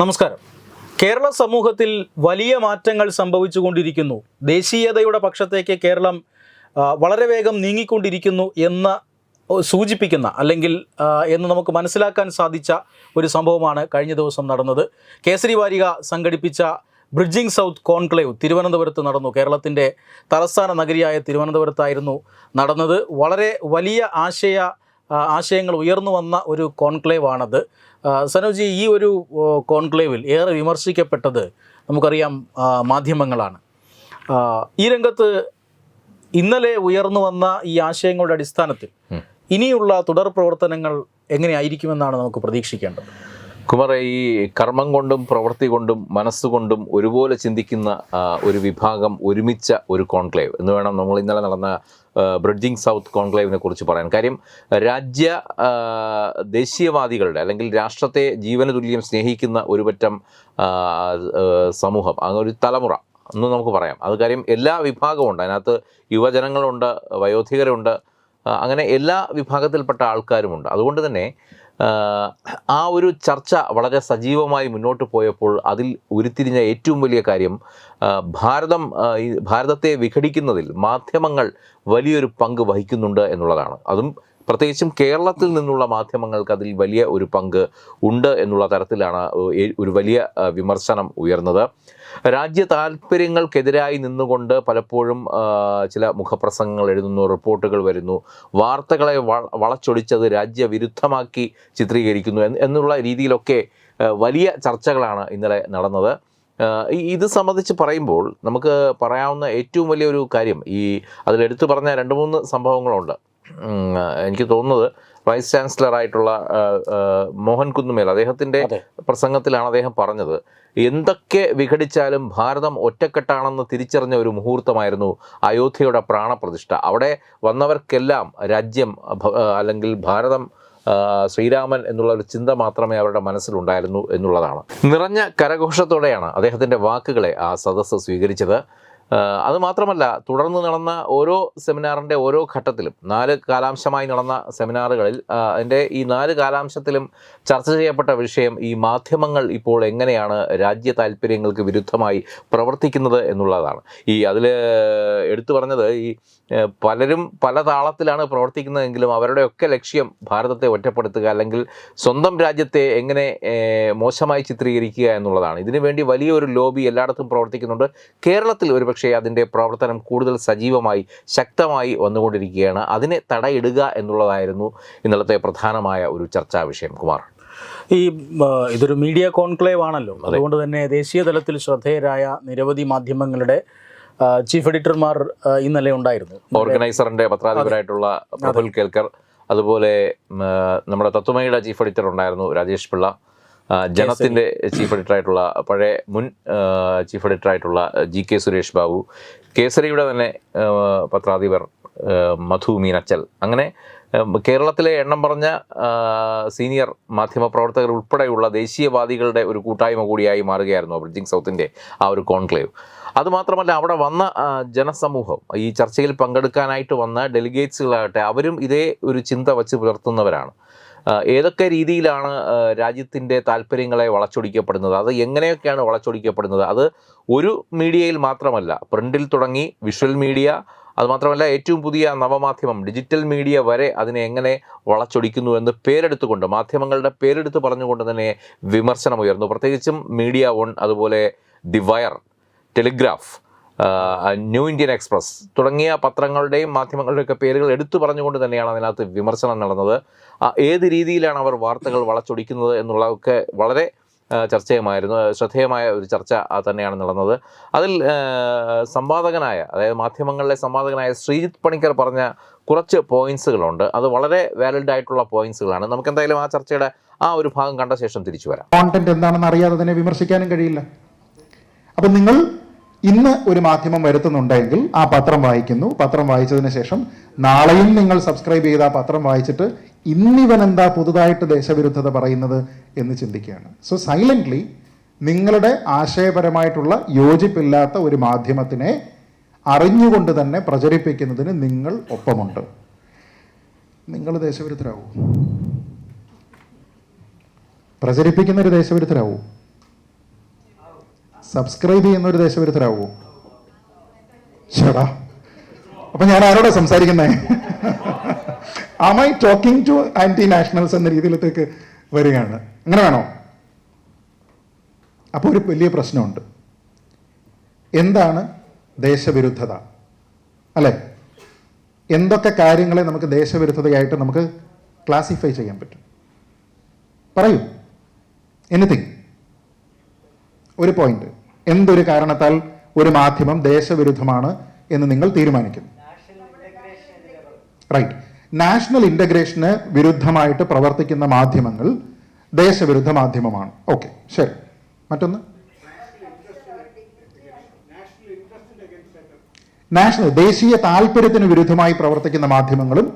നമസ്കാരം. കേരള സമൂഹത്തിൽ വലിയ മാറ്റങ്ങൾ സംഭവിച്ചുകൊണ്ടിരിക്കുന്നു. ദേശീയതയുടെ പക്ഷത്തേക്ക് കേരളം വളരെ വേഗം നീങ്ങിക്കൊണ്ടിരിക്കുന്നു എന്ന് സൂചിപ്പിക്കുന്ന അല്ലെങ്കിൽ എന്ന് നമുക്ക് മനസ്സിലാക്കാൻ സാധിച്ച ഒരു സംഭവമാണ് കഴിഞ്ഞ ദിവസം നടന്നത്. കേസരി വാരിക സംഘടിപ്പിച്ച ബ്രിഡ്ജിംഗ് സൗത്ത് കോൺക്ലേവ് തിരുവനന്തപുരത്ത് നടന്നു. കേരളത്തിന്റെ തലസ്ഥാന നഗരിയായ തിരുവനന്തപുരത്തായിരുന്നു നടന്നത്. വളരെ വലിയ ആശയ ആശയങ്ങൾ ഉയർന്നു വന്ന ഒരു കോൺക്ലേവാണത്. സനോജി ഈ ഒരു കോൺക്ലേവിൽ ഏറെ വിമർശിക്കപ്പെട്ടത് നമുക്കറിയാം മാധ്യമങ്ങളാണ്. ഈ രംഗത്ത് ഇന്നലെ ഉയർന്നു വന്ന ഈ ആശയങ്ങളുടെ അടിസ്ഥാനത്തിൽ ഇനിയുള്ള തുടർ പ്രവർത്തനങ്ങൾ എങ്ങനെയായിരിക്കുമെന്നാണ് നമുക്ക് പ്രതീക്ഷിക്കേണ്ടത്? കുമാർ ഈ കർമ്മം കൊണ്ടും പ്രവൃത്തി കൊണ്ടും മനസ്സുകൊണ്ടും ഒരുപോലെ ചിന്തിക്കുന്ന ഒരു വിഭാഗം ഒരുമിച്ച ഒരു കോൺക്ലേവ്. എന്ന് വേണം നമ്മൾ ഇന്നലെ നടന്ന ബ്രിഡ്ജിങ് സൗത്ത് കോൺക്ലേവിനെ കുറിച്ച് പറയാൻ. കാര്യം രാജ്യ ദേശീയവാദികളുടെ അല്ലെങ്കിൽ രാഷ്ട്രത്തെ ജീവന തുല്യം സ്നേഹിക്കുന്ന ഒരു പറ്റം ആ, ആ, സമൂഹം അങ്ങനെ ഒരു തലമുറ എന്ന് നമുക്ക് പറയാം. അത് കാര്യം എല്ലാ വിഭാഗവും ഉണ്ട്. അതിനകത്ത് യുവജനങ്ങളുണ്ട് വയോധികരുണ്ട് അങ്ങനെ എല്ലാ വിഭാഗത്തിൽപ്പെട്ട ആൾക്കാരുമുണ്ട്. അതുകൊണ്ട് തന്നെ ആ, ഒരു ചർച്ച വളരെ സജീവമായി മുന്നോട്ട് പോയപ്പോൾ അതിൽ ഉരുത്തിരിഞ്ഞ ഏറ്റവും വലിയ കാര്യം ഭാരതം ഭാരതത്തെ വിഘടിക്കുന്നതിൽ മാധ്യമങ്ങൾ വലിയൊരു പങ്ക് വഹിക്കുന്നുണ്ട് എന്നുള്ളതാണ്. അതും പ്രത്യേകിച്ചും കേരളത്തിൽ നിന്നുള്ള മാധ്യമങ്ങൾക്ക് അതിൽ വലിയ ഒരു പങ്ക് ഉണ്ട് എന്നുള്ള തരത്തിലാണ് ഒരു വലിയ വിമർശനം ഉയർന്നത്. രാജ്യ താല്പര്യങ്ങൾക്കെതിരായി നിന്നുകൊണ്ട് പലപ്പോഴും ചില മുഖപ്രസംഗങ്ങൾ എഴുതുന്നു റിപ്പോർട്ടുകൾ വരുന്നു. വാർത്തകളെ വളച്ചൊടിച്ചത് രാജ്യവിരുദ്ധമാക്കി ചിത്രീകരിക്കുന്നു എന്നുള്ള രീതിയിലൊക്കെ വലിയ ചർച്ചകളാണ് ഇന്നലെ നടന്നത്. ഇത് സംബന്ധിച്ച് പറയുമ്പോൾ നമുക്ക് പറയാവുന്ന ഏറ്റവും വലിയൊരു കാര്യം ഈ അതിലെടുത്തു പറഞ്ഞ രണ്ട് മൂന്ന് സംഭവങ്ങളുണ്ട്. എനിക്ക് തോന്നുന്നത് വൈസ് ചാൻസലറായിട്ടുള്ള മോഹൻ കുന്നുമേൽ അദ്ദേഹത്തിന്റെ പ്രസംഗത്തിലാണ് അദ്ദേഹം പറഞ്ഞത്. എന്തൊക്കെ വിഘടിച്ചാലും ഭാരതം ഒറ്റക്കെട്ടാണെന്ന് തിരിച്ചറിഞ്ഞ ഒരു മുഹൂർത്തമായിരുന്നു അയോധ്യയുടെ പ്രാണപ്രതിഷ്ഠ. അവിടെ വന്നവർക്കെല്ലാം രാജ്യം അല്ലെങ്കിൽ ഭാരതം ശ്രീരാമൻ എന്നുള്ള ഒരു ചിന്ത മാത്രമേ അവരുടെ മനസ്സിലുണ്ടായിരുന്നു എന്നുള്ളതാണ്. നിറഞ്ഞ കരഘോഷത്തോടെയാണ് അദ്ദേഹത്തിന്റെ വാക്കുകളെ ആ സദസ്സ് സ്വീകരിച്ചത്. ആ, അത് മാത്രമല്ല തുടർന്ന് നടന്ന ഓരോ സെമിനാറിന്റെ ഓരോ ഘട്ടത്തിലും നാല് കാലാംശമായി നടന്ന സെമിനാറുകളിൽ എന്റെ ഈ നാല് കാലാംശത്തിലും ചർച്ച ചെയ്യപ്പെട്ട വിഷയം ഈ മാധ്യമങ്ങൾ ഇപ്പോൾ എങ്ങനെയാണ് രാജ്യ താല്പര്യങ്ങൾക്ക് വിരുദ്ധമായി പ്രവർത്തിക്കുന്നത് എന്നുള്ളതാണ്. ഈ അതിൽ എടുത്തു പറഞ്ഞത് ഈ പലരും പല താളത്തിലാണ് പ്രവർത്തിക്കുന്നതെങ്കിലും അവരുടെയൊക്കെ ലക്ഷ്യം ഭാരതത്തെ ഒറ്റപ്പെടുത്തുക അല്ലെങ്കിൽ സ്വന്തം രാജ്യത്തെ എങ്ങനെ മോശമായി ചിത്രീകരിക്കുക എന്നുള്ളതാണ്. ഇതിനുവേണ്ടി വലിയൊരു ലോബി എല്ലായിടത്തും പ്രവർത്തിക്കുന്നുണ്ട്. കേരളത്തിൽ ഒരുപക്ഷെ അതിന്റെ പ്രവർത്തനം കൂടുതൽ സജീവമായി ശക്തമായി വന്നുകൊണ്ടിരിക്കുകയാണ്. അതിനെ തടയിടുക എന്നുള്ളതായിരുന്നു ഇന്നലത്തെ പ്രധാനമായ ഒരു ചർച്ചാ വിഷയം. കുമാർ. ഈ ഇതൊരു മീഡിയ കോൺക്ലേവ് ആണല്ലോ. അതുകൊണ്ട് തന്നെ ദേശീയ തലത്തിൽ ശ്രദ്ധേയരായ നിരവധി മാധ്യമങ്ങളുടെ ചീഫ് എഡിറ്റർമാർ ഇന്നലെ ഉണ്ടായിരുന്നു. ഓർഗനൈസറിന്റെ പത്രാധിപരായിട്ടുള്ള പ്രഫുൽ കേൽക്കർ അതുപോലെ നമ്മുടെ തത്വമയുടെ ചീഫ് എഡിറ്റർ ഉണ്ടായിരുന്നു രാജേഷ് പിള്ള. ജനത്തിന്റെ ചീഫ് എഡിറ്റർ ആയിട്ടുള്ള പഴയ മുൻ ചീഫ് എഡിറ്റർ ആയിട്ടുള്ള ജി കെ സുരേഷ് ബാബു കേസരിയുടെ തന്നെ പത്രാധിപർ മധു മീനച്ചൽ. അങ്ങനെ കേരളത്തിലെ എണ്ണം പറഞ്ഞ സീനിയർ മാധ്യമപ്രവർത്തകർ ഉൾപ്പെടെയുള്ള ദേശീയവാദികളുടെ ഒരു കൂട്ടായ്മ കൂടിയായി മാറുകയായിരുന്നു ബ്രിഡ്ജിങ് സൗത്തിന്റെ ആ ഒരു കോൺക്ലേവ്. അതുമാത്രമല്ല അവിടെ വന്ന ജനസമൂഹം ഈ ചർച്ചയിൽ പങ്കെടുക്കാനായിട്ട് വന്ന ഡെലിഗേറ്റ്സുകളാകട്ടെ അവരും ഇതേ ഒരു ചിന്ത വച്ച് പുലർത്തുന്നവരാണ്. ഏതൊക്കെ രീതിയിലാണ് രാജ്യത്തിന്റെ താല്പര്യങ്ങളെ വളച്ചൊടിക്കപ്പെടുന്നത്? അത് എങ്ങനെയൊക്കെയാണ് വളച്ചൊടിക്കപ്പെടുന്നത്? അത് ഒരു മീഡിയയിൽ മാത്രമല്ല പ്രിന്റിൽ തുടങ്ങി വിഷ്വൽ മീഡിയ അതുമാത്രമല്ല ഏറ്റവും പുതിയ നവമാധ്യമം ഡിജിറ്റൽ മീഡിയ വരെ അതിനെ എങ്ങനെ വളച്ചൊടിക്കുന്നു എന്ന് പേരെടുത്തുകൊണ്ട് മാധ്യമങ്ങളുടെ പേരെടുത്ത് പറഞ്ഞുകൊണ്ട് തന്നെ വിമർശനം ഉയർന്നു പ്രത്യേകിച്ചും മീഡിയ വൺ അതുപോലെ the Wire Telegraph New Indian Express തുടങ്ങിയ പത്രങ്ങളുടെയും മാധ്യമങ്ങളുടെയൊക്കെ പേരുകൾ എടുത്തു പറഞ്ഞുകൊണ്ട് തന്നെയാണ് അതിനകത്ത് വിമർശനം നടന്നത്. ഏത് രീതിയിലാണ് അവർ വാർത്തകൾ വളച്ചൊടിക്കുന്നത് എന്നുള്ളതൊക്കെ വളരെ ചർച്ചയുമായിരുന്നു. ശ്രദ്ധേയമായ ഒരു ചർച്ച തന്നെയാണ് നടന്നത്. അതിൽ സംവാദകനായ അതായത് മാധ്യമങ്ങളിലെ സംവാദകനായ ശ്രീജിത്ത് പണിക്കർ പറഞ്ഞ കുറച്ച് പോയിന്റ്സുകളുണ്ട്. അത് വളരെ വാലിഡ് ആയിട്ടുള്ള പോയിന്റ്സുകളാണ്. നമുക്ക് എന്തായാലും ആ ചർച്ചയുടെ ആ ഒരു ഭാഗം കണ്ട ശേഷം തിരിച്ചു വരാം. കോണ്ടന്റ് എന്താണെന്ന് അറിയാതെ തന്നെ വിമർശിക്കാനും കഴിയില്ല. അപ്പം നിങ്ങൾ ഇന്ന് ഒരു മാധ്യമം വരുത്തുന്നുണ്ടെങ്കിൽ ആ പത്രം വായിക്കുന്നു. പത്രം വായിച്ചതിന് ശേഷം നാളെയും നിങ്ങൾ സബ്സ്ക്രൈബ് ചെയ്ത് ആ പത്രം വായിച്ചിട്ട് ഇന്നിവൻ എന്താ പുതുതായിട്ട് ദേശവിരുദ്ധത പറയുന്നത് എന്ന് ചിന്തിക്കുകയാണ്. സോ സൈലന്റ്ലി നിങ്ങളുടെ ആശയപരമായിട്ടുള്ള യോജിപ്പില്ലാത്ത ഒരു മാധ്യമത്തിനെ അറിഞ്ഞുകൊണ്ട് തന്നെ പ്രചരിപ്പിക്കുന്നതിന് നിങ്ങൾ ഒപ്പമുണ്ട്. നിങ്ങൾ ദേശവിരുദ്ധരാകൂ പ്രചരിപ്പിക്കുന്ന ഒരു ദേശവിരുദ്ധരാകൂ സബ്സ്ക്രൈബ് ചെയ്യുന്ന ഒരു ദേശവിരുദ്ധരാകുമോ ചേടാ അപ്പൊ ഞാൻ ആരോടാ സംസാരിക്കുന്നേ? Am I talking to anti nationals എന്ന രീതിയിലത്തേക്ക് വരികയാണ്. അങ്ങനെ വേണോ? അപ്പോൾ ഒരു വലിയ പ്രശ്നമുണ്ട്. എന്താണ് ദേശവിരുദ്ധത? അല്ലേ? എന്തൊക്കെ കാര്യങ്ങളെ നമുക്ക് ദേശവിരുദ്ധതയായിട്ട് നമുക്ക് ക്ലാസിഫൈ ചെയ്യാൻ പറ്റും? പറയൂ. എനിത്തിങ് ഒരു പോയിന്റ് എന്തൊരു കാരണത്താൽ ഒരു മാധ്യമം ദേശവിരുദ്ധമാണ് എന്ന് നിങ്ങൾ തീരുമാനിക്കുന്നു? റൈറ്റ് നാഷണൽ ഇന്റഗ്രേഷന് വിരുദ്ധമായിട്ട് പ്രവർത്തിക്കുന്ന മാധ്യമങ്ങൾ ദേശവിരുദ്ധ മാധ്യമമാണ്. ഓക്കെ ശരി. മറ്റൊന്ന്? നാഷണൽ ദേശീയ താല്പര്യത്തിന് വിരുദ്ധമായി പ്രവർത്തിക്കുന്ന മാധ്യമങ്ങളും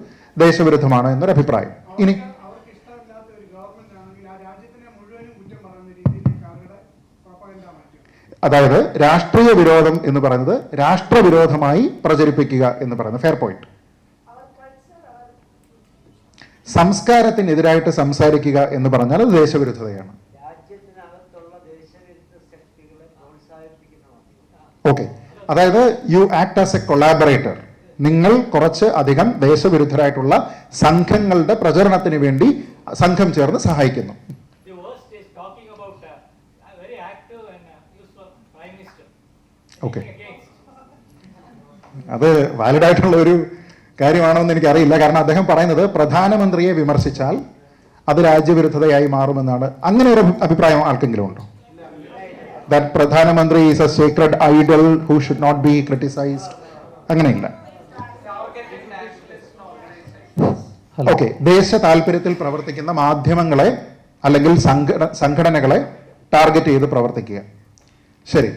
ദേശവിരുദ്ധമാണ് എന്നൊരു അഭിപ്രായം ഇനി അവർക്ക് ഇഷ്ടമില്ലാത്ത ഒരു ഗവൺമെന്റ് ആണെങ്കിൽ ആ രാജ്യത്തിനെ മുഴുവനും കുറ്റം പറയുന്ന രീതിയിലേക്ക് അവരുടെ പ്രൊപ്പഗൻഡ മാറ്റും അതായത് രാഷ്ട്രീയ വിരോധം എന്ന് പറയുന്നത് രാഷ്ട്രവിരോധമായി പ്രചരിപ്പിക്കുക എന്ന് പറയുന്നത് ഫെയർ പോയിന്റ് സംസ്കാരത്തിനെതിരായിട്ട് സംസാരിക്കുക എന്ന് പറഞ്ഞാൽ അത് ദേശവിരുദ്ധതയാണ്. ഓക്കെ അതായത് you act as a collaborator നിങ്ങൾ കുറച്ച് അധികം ദേശവിരുദ്ധരായിട്ടുള്ള സംഘങ്ങളുടെ പ്രചരണത്തിന് വേണ്ടി സംഘം ചേർന്ന് സഹായിക്കുന്നു. Against. അത് വാലിഡ് ആയിട്ടുള്ള ഒരു കാര്യമാണോ എന്ന് എനിക്കറിയില്ല. കാരണം അദ്ദേഹം പറയുന്നത് പ്രധാനമന്ത്രിയെ വിമർശിച്ചാൽ അത് രാജ്യവിരുദ്ധതയായി മാറുമെന്നാണ്. അങ്ങനെ ഒരു അഭിപ്രായം ആർക്കെങ്കിലും ഉണ്ടോ? ദാറ്റ് പ്രധാനമന്ത്രി is a secret idol who should not be criticised അങ്ങനെയില്ല. ഓക്കെ ദേശ താല്പര്യത്തിൽ പ്രവർത്തിക്കുന്ന മാധ്യമങ്ങളെ അല്ലെങ്കിൽ സംഘടനകളെ ടാർഗറ്റ് ചെയ്ത് പ്രവർത്തിക്കുക. ശരി.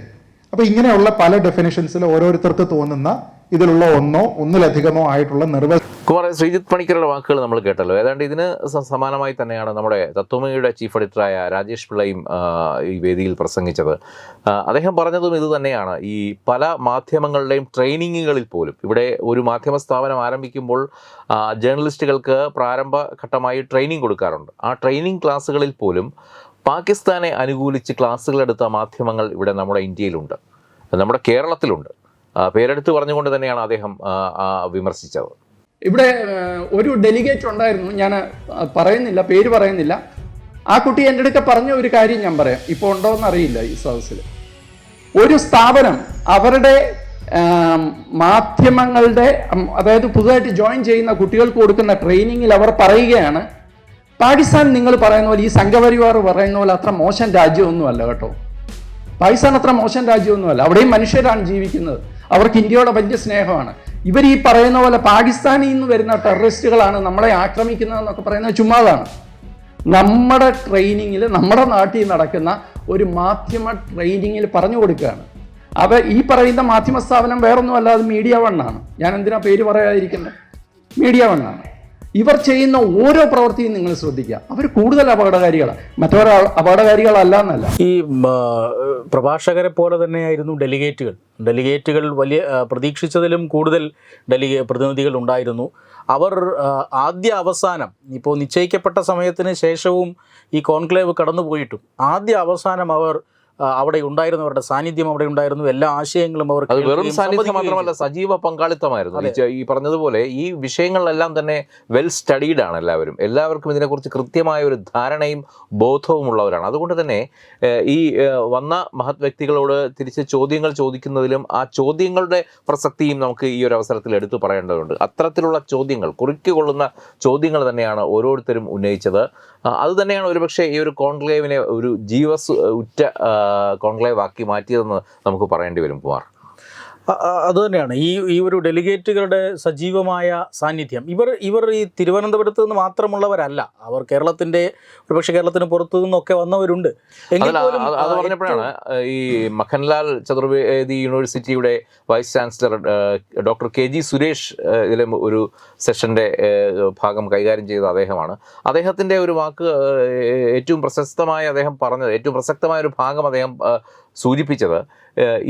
അപ്പോൾ ഇങ്ങനെയുള്ള പല ഡെഫിനിഷൻസിൽ ഓരോരുത്തർക്ക് തോന്നുന്ന ഇതിലുള്ള ഒന്നോ ഒന്നിലധികമോ ആയിട്ടുള്ള നിർവചനം കുമാർ ശ്രീജിത്ത് പണിക്കരുടെ വാക്കുകൾ നമ്മൾ കേട്ടല്ലോ. ഏതാണ്ട് ഇതിന് സമാനമായി തന്നെയാണ് നമ്മുടെ തത്വമയുടെ ചീഫ് എഡിറ്ററായ രാജേഷ് പിള്ളയും ഈ വേദിയിൽ പ്രസംഗിച്ചത്. അദ്ദേഹം പറഞ്ഞതും ഇത് തന്നെയാണ്. ഈ പല മാധ്യമങ്ങളുടെയും ട്രെയിനിങ്ങുകളിൽ പോലും ഇവിടെ ഒരു മാധ്യമ സ്ഥാപനം ആരംഭിക്കുമ്പോൾ ജേർണലിസ്റ്റുകൾക്ക് പ്രാരംഭ ഘട്ടമായി ട്രെയിനിങ് കൊടുക്കാറുണ്ട്. ആ ട്രെയിനിങ് ക്ലാസ്സുകളിൽ പോലും പാകിസ്ഥാനെ അനുകൂലിച്ച് ക്ലാസ്സുകൾ എടുത്ത മാധ്യമങ്ങൾ ഇവിടെ നമ്മുടെ ഇന്ത്യയിലുണ്ട്. നമ്മുടെ കേരളത്തിലുണ്ട്. പേരെടുത്ത് പറഞ്ഞുകൊണ്ട് തന്നെയാണ് അദ്ദേഹം വിമർശിച്ചത്. ഇവിടെ ഒരു ഡെലിഗേറ്റ് ഉണ്ടായിരുന്നു. ഞാൻ പറയുന്നില്ല പേര് പറയുന്നില്ല. ആ കുട്ടി എന്റെ അടുക്ക പറഞ്ഞ ഒരു കാര്യം ഞാൻ പറയാം. ഇപ്പോൾ ഉണ്ടോ എന്നറിയില്ല ഈ സദസ്സിൽ. ഒരു സ്ഥാപനം അവരുടെ മാധ്യമങ്ങളുടെ അതായത് പുതുതായിട്ട് ജോയിൻ ചെയ്യുന്ന കുട്ടികൾക്ക് കൊടുക്കുന്ന ട്രെയിനിങ്ങിൽ അവർ പറയുകയാണ് പാകിസ്ഥാൻ നിങ്ങൾ പറയുന്ന പോലെ ഈ സംഘപരിവാർ പറയുന്ന പോലെ അത്ര മോശം രാജ്യമൊന്നുമല്ല കേട്ടോ. പാകിസ്ഥാൻ അത്ര മോശം രാജ്യമൊന്നുമല്ല. അവിടെയും മനുഷ്യരാണ് ജീവിക്കുന്നത്. അവർക്ക് ഇന്ത്യയോട് വലിയ സ്നേഹമാണ്. ഇവർ ഈ പറയുന്ന പോലെ പാകിസ്ഥാനിൽ നിന്ന് വരുന്ന ടെററിസ്റ്റുകളാണ് നമ്മളെ ആക്രമിക്കുന്നതെന്നൊക്കെ പറയുന്നത് ചുമ്മാതാണ്. നമ്മുടെ ട്രെയിനിങ്ങിൽ നമ്മുടെ നാട്ടിൽ നടക്കുന്ന ഒരു മാധ്യമ ട്രെയിനിങ്ങിൽ പറഞ്ഞു കൊടുക്കുകയാണ്. അവ ഈ പറയുന്ന മാധ്യമ സ്ഥാപനം വേറൊന്നുമല്ല അത് മീഡിയ വണ്ണാണ് ഞാൻ എന്തിനാ പേര് പറയാതിരിക്കുന്നത് മീഡിയ വണ്ണാണ് ഇവർ ചെയ്യുന്ന ഓരോ പ്രവൃത്തിയും നിങ്ങൾ ശ്രദ്ധിക്കുക. അവർ കൂടുതൽ അപകടകാരികളാണ് മറ്റൊരാൾ അപകടകാരികളല്ല എന്നല്ല ഈ പ്രഭാഷകരെ പോലെ തന്നെയായിരുന്നു ഡെലിഗേറ്റുകൾ. ഡെലിഗേറ്റുകൾ വലിയ പ്രതീക്ഷിച്ചതിലും കൂടുതൽ ഡെലിഗേ പ്രതിനിധികൾ ഉണ്ടായിരുന്നു. അവർ ആദ്യ അവസാനം ഇപ്പോൾ നിശ്ചയിക്കപ്പെട്ട സമയത്തിന് ശേഷവും ഈ കോൺക്ലേവ് കടന്നുപോയിട്ടും. ആദ്യ അവസാനം അവർ അവിടെ ഉണ്ടായിരുന്നവരുടെ സാന്നിധ്യം അവിടെ ഉണ്ടായിരുന്നു. എല്ലാ ആശയങ്ങളും അവർ അത് വെറും സാന്നിധ്യം മാത്രമല്ല സജീവ പങ്കാളിത്തമായിരുന്നു. ഈ പറഞ്ഞതുപോലെ ഈ വിഷയങ്ങളിലെല്ലാം തന്നെ വെൽ സ്റ്റഡീഡ് ആണ് എല്ലാവരും. എല്ലാവർക്കും ഇതിനെക്കുറിച്ച് കൃത്യമായ ഒരു ധാരണയും ബോധവും ഉള്ളവരാണ്. അതുകൊണ്ട് തന്നെ ഈ വന്ന മഹത് വ്യക്തികളോട് തിരിച്ച് ചോദ്യങ്ങൾ ചോദിക്കുന്നതിലും ആ ചോദ്യങ്ങളുടെ പ്രസക്തിയും നമുക്ക് ഈ ഒരു അവസരത്തിൽ എടുത്തു പറയേണ്ടതുണ്ട്. അത്തരത്തിലുള്ള ചോദ്യങ്ങൾ കുറിക്കുകൊള്ളുന്ന ചോദ്യങ്ങൾ തന്നെയാണ് ഓരോരുത്തരും ഉന്നയിച്ചത്. അത് തന്നെയാണ് ഒരുപക്ഷെ ഈ ഒരു കോൺക്ലേവിനെ ഒരു ജീവസ് ഉറ്റ കോൺക്ലേവ് ആക്കി മാറ്റിയതെന്ന് നമുക്ക് പറയേണ്ടി വരും കുമാർ. അത് തന്നെയാണ്. ഈ ഈ ഒരു ഡെലിഗേറ്റുകളുടെ സജീവമായ സാന്നിധ്യം. ഇവർ ഇവർ ഈ തിരുവനന്തപുരത്ത് നിന്ന് മാത്രമുള്ളവരല്ല. അവർ കേരളത്തിന്റെ ഒരുപക്ഷെ കേരളത്തിന് പുറത്തു നിന്നൊക്കെ വന്നവരുണ്ട്. അത് പറഞ്ഞപ്പോഴാണ് ഈ മഖൻലാൽ ചതുർവേദി യൂണിവേഴ്സിറ്റിയുടെ vice chancellor doctor K G Suresh ഇതിലെ ഒരു സെഷന്റെ ഭാഗം കൈകാര്യം ചെയ്ത അദ്ദേഹമാണ്. അദ്ദേഹത്തിന്റെ ഒരു വാക്ക് ഏറ്റവും പ്രശസ്തമായ അദ്ദേഹം പറഞ്ഞത് ഏറ്റവും പ്രസക്തമായ ഒരു ഭാഗം അദ്ദേഹം സൂചിപ്പിച്ചത്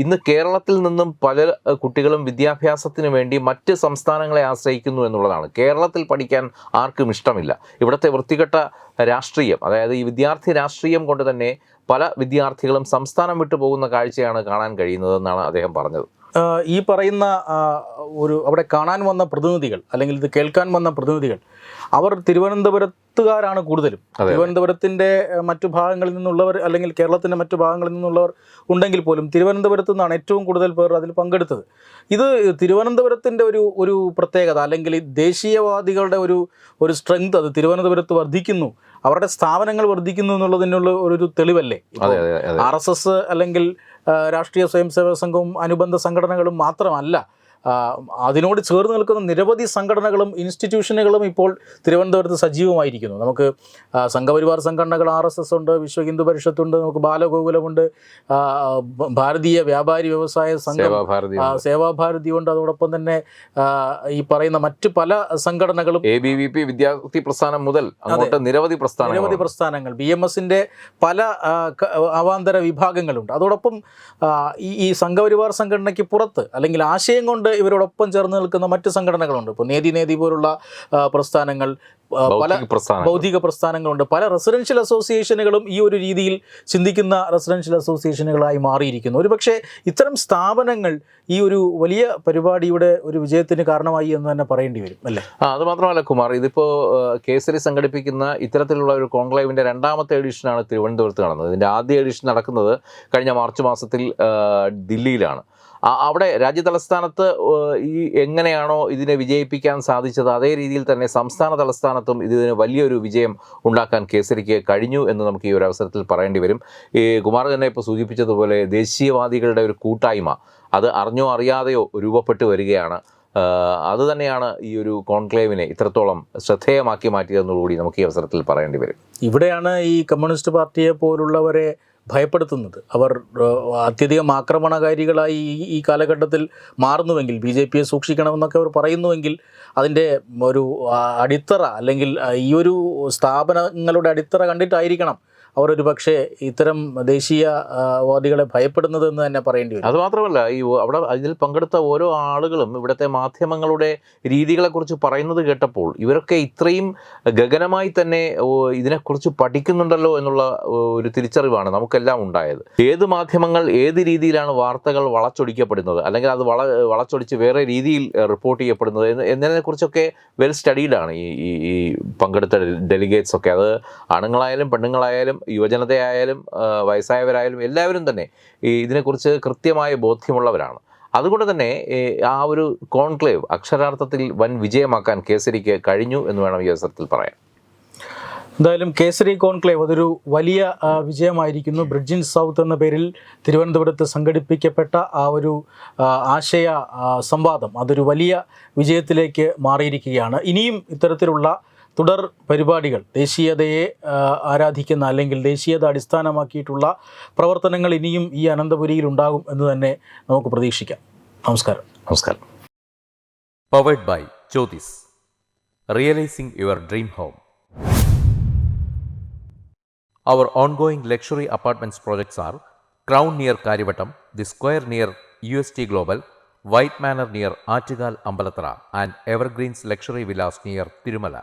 ഇന്ന് കേരളത്തിൽ നിന്നും പല കുട്ടികളും വിദ്യാഭ്യാസത്തിന് വേണ്ടി മറ്റ് സംസ്ഥാനങ്ങളെ ആശ്രയിക്കുന്നു എന്നുള്ളതാണ്. കേരളത്തിൽ പഠിക്കാൻ ആർക്കും ഇഷ്ടമില്ല. ഇവിടുത്തെ വൃത്തികെട്ട രാഷ്ട്രീയം അതായത് ഈ വിദ്യാർത്ഥി രാഷ്ട്രീയം കൊണ്ട് തന്നെ പല വിദ്യാർത്ഥികളും സംസ്ഥാനം വിട്ടു പോകുന്ന കാഴ്ചയാണ് കാണാൻ കഴിയുന്നതെന്നാണ് അദ്ദേഹം പറഞ്ഞത്. ഈ പറയുന്ന ഒരു അവിടെ കാണാൻ വന്ന പ്രതിനിധികൾ അല്ലെങ്കിൽ ഇത് കേൾക്കാൻ വന്ന പ്രതിനിധികൾ അവർ തിരുവനന്തപുരത്തുകാരാണ് കൂടുതലും. തിരുവനന്തപുരത്തിന്റെ മറ്റു ഭാഗങ്ങളിൽ നിന്നുള്ളവർ അല്ലെങ്കിൽ കേരളത്തിന്റെ മറ്റു ഭാഗങ്ങളിൽ നിന്നുള്ളവർ ഉണ്ടെങ്കിൽ പോലും തിരുവനന്തപുരത്തു നിന്നാണ് ഏറ്റവും കൂടുതൽ പേർ അതിൽ പങ്കെടുത്തത്. ഇത് തിരുവനന്തപുരത്തിന്റെ ഒരു ഒരു പ്രത്യേകത അല്ലെങ്കിൽ ദേശീയവാദികളുടെ ഒരു ഒരു സ്ട്രെങ്ത് അത് തിരുവനന്തപുരത്ത് വർദ്ധിക്കുന്നു. അവരുടെ സ്ഥാപനങ്ങൾ വർദ്ധിക്കുന്നു എന്നുള്ളതിനുള്ള ഒരു തെളിവല്ലേ? ആർ എസ് എസ് അല്ലെങ്കിൽ രാഷ്ട്രീയ സ്വയംസേവക സംഘവും അനുബന്ധ സംഘടനകളും മാത്രമല്ല അതിനോട് ചേർന്ന് നിൽക്കുന്ന നിരവധി സംഘടനകളും ഇൻസ്റ്റിറ്റ്യൂഷനുകളും ഇപ്പോൾ തിരുവനന്തപുരത്ത് സജീവമായിരിക്കുന്നു. നമുക്ക് സംഘപരിവാർ സംഘടനകൾ ആർ എസ് എസ് ഉണ്ട് വിശ്വ ഹിന്ദു പരിഷത്തുണ്ട് നമുക്ക് ബാലഗോകുലമുണ്ട് ഭാരതീയ വ്യാപാരി വ്യവസായ സംഘം സേവാഭാരതി ഉണ്ട്. അതോടൊപ്പം തന്നെ ഈ പറയുന്ന മറ്റ് പല സംഘടനകളും എ ബി വി പി വിദ്യാർത്ഥി പ്രസ്ഥാനം മുതൽ അങ്ങോട്ട് നിരവധി നിരവധി പ്രസ്ഥാനങ്ങൾ. ബി എം എസിന്റെ പല അവാന്തര വിഭാഗങ്ങളുണ്ട്. അതോടൊപ്പം ഈ സംഘപരിവാർ സംഘടനയ്ക്ക് പുറത്ത് അല്ലെങ്കിൽ ആശയം കൊണ്ട് ഇവരോടൊപ്പം ചേർന്ന് നിൽക്കുന്ന മറ്റ് സംഘടനകളുണ്ട്. ഇപ്പോൾ നേതി നേതി പോലുള്ള പ്രസ്ഥാനങ്ങൾ പല ഭൗതിക ബൗദ്ധിക പ്രസ്ഥാനങ്ങളുണ്ട്. പല റെസിഡൻഷ്യൽ അസോസിയേഷനുകളും ഈ ഒരു രീതിയിൽ ചിന്തിക്കുന്ന റെസിഡൻഷ്യൽ അസോസിയേഷനുകളായി മാറിയിരിക്കുന്നു. ഒരുപക്ഷെ ഇത്തരം സ്ഥാപനങ്ങൾ ഈ ഒരു വലിയ പരിപാടിയുടെ ഒരു വിജയത്തിന് കാരണമായി എന്ന് തന്നെ പറയേണ്ടി വരും അല്ലേ? ആ അത് മാത്രമല്ല കുമാർ ഇതിപ്പോൾ കേസരി സംഘടിപ്പിക്കുന്ന ഇത്തരത്തിലുള്ള ഒരു കോൺക്ലേവിന്റെ രണ്ടാമത്തെ എഡിഷനാണ് തിരുവനന്തപുരത്ത് നടന്നത്. ഇതിന്റെ ആദ്യ എഡിഷൻ നടക്കുന്നത് കഴിഞ്ഞ മാർച്ച് മാസത്തിൽ ദില്ലിയിലാണ്. അവിടെ രാജ്യതലസ്ഥാനത്ത് ഈ എങ്ങനെയാണോ ഇതിനെ വിജയിപ്പിക്കാൻ സാധിച്ചത് അതേ രീതിയിൽ തന്നെ സംസ്ഥാന തലസ്ഥാനത്തും ഇതിന് വലിയൊരു വിജയം ഉണ്ടാക്കാൻ കേസരിക്ക് കഴിഞ്ഞു എന്ന് നമുക്ക് ഈ ഒരു അവസരത്തിൽ പറയേണ്ടി വരും. ഈ കുമാർ തന്നെ ഇപ്പോൾ സൂചിപ്പിച്ചതുപോലെ ദേശീയവാദികളുടെ ഒരു കൂട്ടായ്മ അത് അറിഞ്ഞോ അറിയാതെയോ രൂപപ്പെട്ടു വരികയാണ്. അത് തന്നെയാണ് ഈ ഒരു കോൺക്ലേവിനെ ഇത്രത്തോളം ശ്രദ്ധേയമാക്കി മാറ്റിയതെന്നുകൂടി നമുക്ക് ഈ അവസരത്തിൽ പറയേണ്ടി വരും. ഇവിടെയാണ് ഈ കമ്മ്യൂണിസ്റ്റ് പാർട്ടിയെ പോലുള്ളവരെ ഭയപ്പെടുത്തുന്നത്. അവർ അത്യധികം ആക്രമണകാരികളായി ഈ- കാലഘട്ടത്തിൽ മാറുന്നുവെങ്കിൽ ബി ജെ പിയെ സൂക്ഷിക്കണമെന്നൊക്കെ അവർ പറയുന്നുവെങ്കിൽ അതിന്റെ ഒരു അടിത്തറ അല്ലെങ്കിൽ ഈ ഒരു സ്ഥാപനങ്ങളുടെ അടിത്തറ കണ്ടിട്ടായിരിക്കണം അവർ ഒരു പക്ഷേ ഇത്തരം ദേശീയ വാദികളെ എന്ന് തന്നെ പറയേണ്ടി വരും. അത് മാത്രമല്ല ഈ അവിടെ അതിൽ പങ്കെടുത്ത ഓരോ ആളുകളും ഇവിടുത്തെ മാധ്യമങ്ങളുടെ രീതികളെക്കുറിച്ച് പറയുന്നത് കേട്ടപ്പോൾ ഇവരൊക്കെ ഇത്രയും ഗഗനമായി തന്നെ ഇതിനെക്കുറിച്ച് പഠിക്കുന്നുണ്ടല്ലോ എന്നുള്ള ഒരു തിരിച്ചറിവാണ് നമുക്കെല്ലാം ഉണ്ടായത്. ഏത് മാധ്യമങ്ങൾ ഏത് രീതിയിലാണ് വാർത്തകൾ വളച്ചൊടിക്കപ്പെടുന്നത്? അല്ലെങ്കിൽ അത് വള വളച്ചൊടിച്ച് വേറെ രീതിയിൽ റിപ്പോർട്ട് ചെയ്യപ്പെടുന്നത് എന്ന് എന്നതിനെക്കുറിച്ചൊക്കെ വെൽ സ്റ്റഡീഡാണ് ഈ ഈ പങ്കെടുത്ത ഡെലിഗേറ്റ്സ് ഒക്കെ. അത് ആണുങ്ങളായാലും പെണ്ണുങ്ങളായാലും യുവജനതയായാലും വയസ്സായവരായാലും എല്ലാവരും തന്നെ ഈ ഇതിനെക്കുറിച്ച് കൃത്യമായ ബോധ്യമുള്ളവരാണ്. അതുകൊണ്ട് തന്നെ ആ ഒരു കോൺക്ലേവ് അക്ഷരാർത്ഥത്തിൽ വൻ വിജയമാക്കാൻ കേസരിക്ക് കഴിഞ്ഞു എന്ന് വേണം ഈ അവസരത്തിൽ പറയാൻ. എന്തായാലും കേസരി കോൺക്ലേവ് അതൊരു വലിയ വിജയമായിരിക്കുന്നു. ബ്രിഡ്ജിൻ സൗത്ത് എന്ന പേരിൽ തിരുവനന്തപുരത്ത് സംഘടിപ്പിക്കപ്പെട്ട ആ ഒരു ആശയ സംവാദം അതൊരു വലിയ വിജയത്തിലേക്ക് മാറിയിരിക്കുകയാണ്. ഇനിയും ഇത്തരത്തിലുള്ള തുടർ പരിപാടികൾ ദേശീയതയെ ആരാധിക്കുന്ന അല്ലെങ്കിൽ ദേശീയത അടിസ്ഥാനമാക്കിയിട്ടുള്ള പ്രവർത്തനങ്ങൾ ഇനിയും ഈ അനന്തപുരിയിൽ ഉണ്ടാകും എന്ന് തന്നെ നമുക്ക് പ്രതീക്ഷിക്കാം നമസ്കാരം നമസ്കാരം Powered by Jyotis. Realizing your dream home. Our ongoing luxury apartments projects are Crown near Karivattam, The Square near UST Global, White Manor near Artigal Ambalatra, and Evergreens Luxury Villas near Tirumala.